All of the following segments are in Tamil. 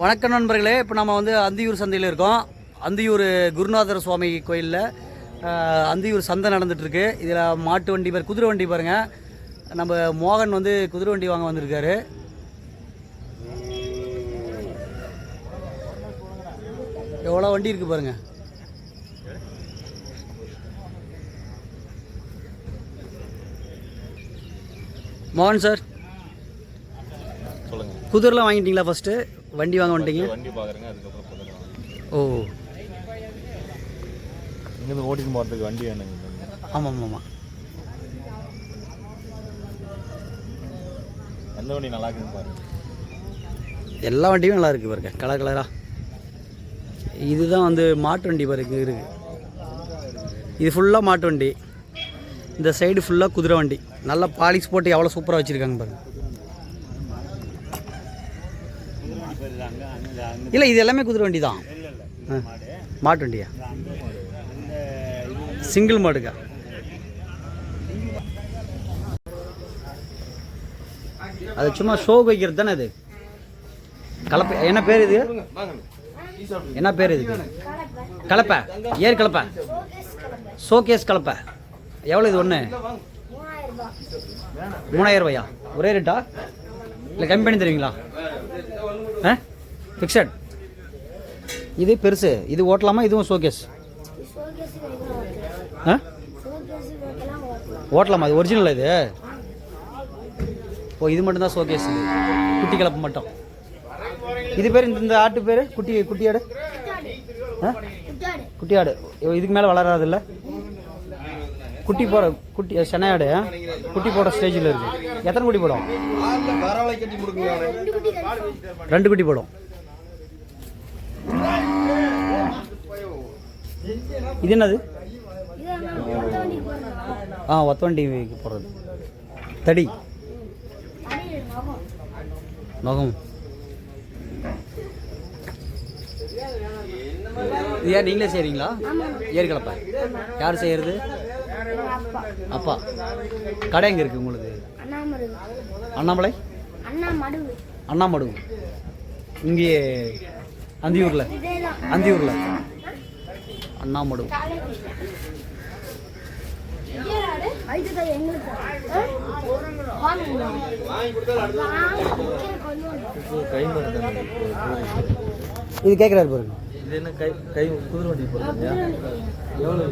வணக்கம் நண்பர்களே இப்போ நம்ம வந்து அந்தியூர் சந்தையில் இருக்கோம். அந்தியூர் குருநாதர் சுவாமி கோயிலில் அந்தியூர் சந்தை நடந்துட்டுருக்கு. இதில் மாட்டு வண்டி பாரு குதிரை வண்டி பாருங்கள் நம்ம மோகன் வந்து குதிரை வண்டி வாங்க வந்திருக்காரு. எவ்வளோ வண்டி இருக்குது பாருங்கள் மோகன் சார் சொல்லுங்க. குதிரைலாம் வாங்கிட்டீங்களா ஃபஸ்ட்டு வண்டி வாங்க வந்துட்டீங்க வண்டி பார்க்குறேங்க அதுக்கப்புறம் ஓ. இங்கேருந்து ஓட்டிட்டு போகிறதுக்கு வண்டி வேணுங்க ஆமாம் ஆமாம் ஆமாம் எந்த வண்டி நல்லா இருக்குன்னு பாருங்க. எல்லா வண்டியும் நல்லா இருக்குது பாருங்க கலர் கலராக இதுதான் வந்து மாட்டு வண்டி பாருங்க இருக்குது இது ஃபுல்லாக மாட்டு வண்டி. இந்த சைடு ஃபுல்லாக குதிரை வண்டி. நல்லா பாலிஷ் போட்டு எவ்வளோ சூப்பராக வச்சுருக்காங்க பாருங்க. இல்லை இது எல்லாமே குதிரை வண்டி தான். மாட்டு வண்டியா? சிங்கிள் மாடுக்கா? அது சும்மா ஷோ வைக்கிறது தானே அது? கலப்பை என்ன பேர் இது? என்ன பேர் இதுக்கு கலப்பை. ஏர் கலப்பை. ஷோகேஸ் கலப்பை. எவ்வளோ இது ஒன்று மூணாயிரம் ரூபாயா. ஒரே ரேட்டா இல்லை கம்மி பண்ணி தருவீங்களா? ஆ? ஃபிக்ஸட் இது பெருசு. இது ஓட்டலாமா? இதுவும் ஷோகேஸ் ஆ? ஓட்டலாமா? இது ஒரிஜினல் இது? ஓ இது மட்டும்தான் ஷோகேஸ் இது குட்டி கலப்பு மட்டும். இது பேர் இந்த இந்த ஆட்டு பேர்? குட்டி குட்டியாடு ஆ? குட்டியாடு இதுக்கு மேலே வளராதுல்ல? குட்டி போட குட்டி சென்னையாடு. குட்டி போட ஸ்டேஜில் இருக்கு. எத்தனை குட்டி போடும்? ரெண்டு குட்டி போடும். இது என்னது? ஆ ஒத்தவண்டிக்கு போடுறது. தடி. நோகம். இது யார் நீங்களே செய்கிறீங்களா ஏர் யார் செய்கிறது அப்பா. கடை எங்கே இருக்குது உங்களுக்கு? அண்ணாமடு அண்ணாமலை? அண்ணாமடு இங்கே அந்தியூரில். அந்தியூரில். அண்ணாமடு இது கேட்குறாரு பாருங்க. இது என்ன கை கை குதிரை வண்டி போடுறீங்க எவ்வளோ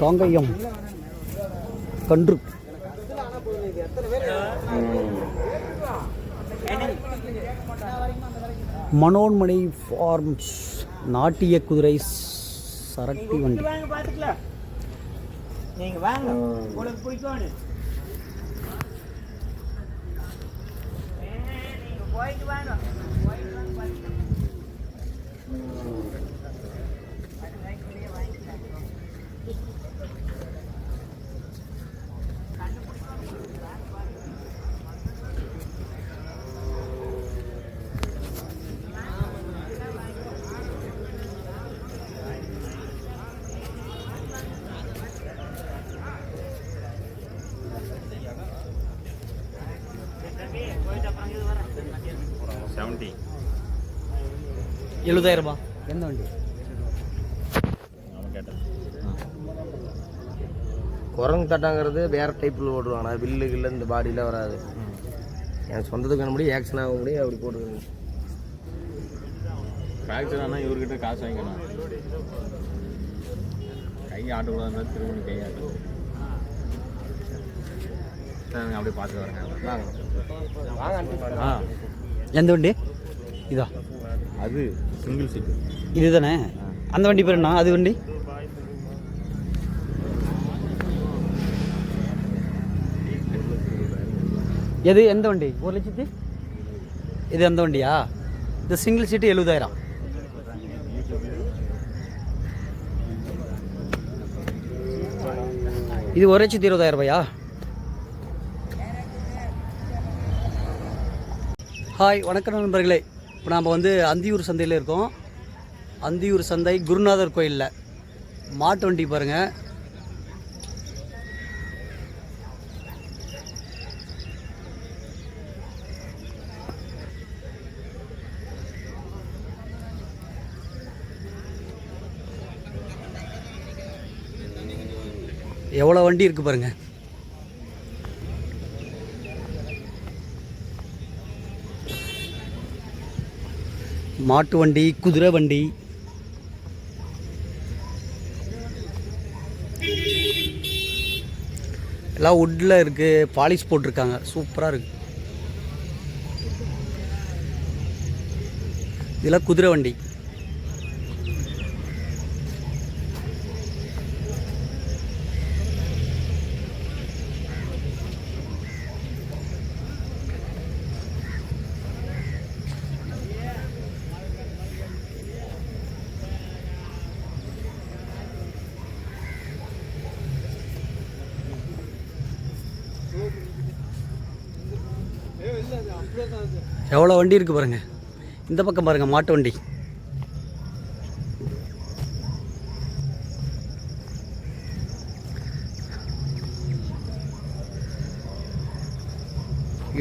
காங்கயம். கன்று. மனோன்மணி ஃபார்ம்ஸ் நாட்டிய குதிரை சரட்டி வண்டி. நீங்க வாங்க உங்களுக்கு பிடிக்கும் எழுபதாயிரம்? எந்த வண்டி? குரங்கு தட்டாங்கிறது வேற டைப்பில் ஓடுவாங்க. வில்லு கில்லு இந்த பாடியில் வராது. எனக்கு சொந்தத்துக்கு வேணும் முடியும்? ஆக்ஷன் ஆக முடியும் அப்படி போட்டுக்கணும். ஃப்ராக்சர் ஆனால் இவர்கிட்ட காசு வாங்கிக்கணும். கை ஆட்டக்கூடாதுன்னா திரும்ப கை ஆட்டும் அப்படியே பார்த்துட்டு வரேங்க வாங்க ஆ. எந்த வண்டி? இதா. அது சிங்கிள் சீட்டு இதுதானே? அந்த வண்டி பேர் என்ன? அது வண்டி? எது எந்த வண்டி? ஒரு லட்சத்தி? இது எந்த வண்டியா? இந்த சிங்கிள் சீட்டு எழுபதாயிரம். இது ஒரு லட்சத்தி இருபதாயிரம் ரூபாயா? ஹாய் வணக்கம் நண்பர்களே. இப்போ நாம் வந்து அந்தியூர் சந்தையில் இருக்கோம். அந்தியூர் சந்தை குருநாதர் கோயிலில். மாட்டு வண்டி பாருங்கள் எவ்வளோ வண்டி இருக்குது பாருங்கள் மாட்டு வண்டி குதிரை வண்டி. எல்லாம் வுட்டில் இருக்குது பாலிஷ் போட்டிருக்காங்க. சூப்பராக இருக்குது இதெல்லாம் குதிரை வண்டி. எவ்வளோ வண்டி இருக்குது பாருங்கள் இந்த பக்கம் பாருங்கள் மாட்டு வண்டி.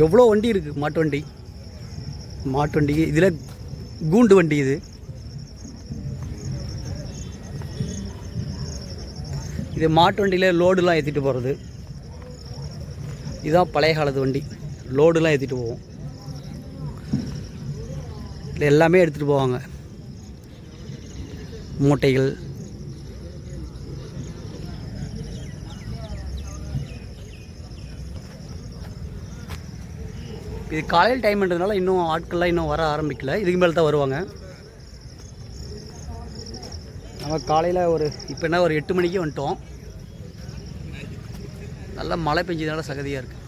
எவ்வளோ வண்டி இருக்குது மாட்டு வண்டி? மாட்டு வண்டி இதில் கூண்டு வண்டி இது. இது மாட்டு வண்டியில் லோடுலாம் ஏற்றிட்டு போகிறது இதுதான் பழைய காலத்து வண்டி. லோடுலாம் ஏற்றிட்டு போவோம். இதில் எல்லாமே எடுத்துகிட்டு போவாங்க. மூட்டைகள். இது காலையில் டைம்ன்றதுனால இன்னும் ஆட்கள்லாம் இன்னும் வர ஆரம்பிக்கல. இதுக்கு மேலே தான் வருவாங்க. நம்ம காலையில் ஒரு இப்போ என்ன ஒரு எட்டு மணிக்கு வந்துட்டோம். நல்லா மழை பெஞ்சதுனால சகதியாக இருக்குது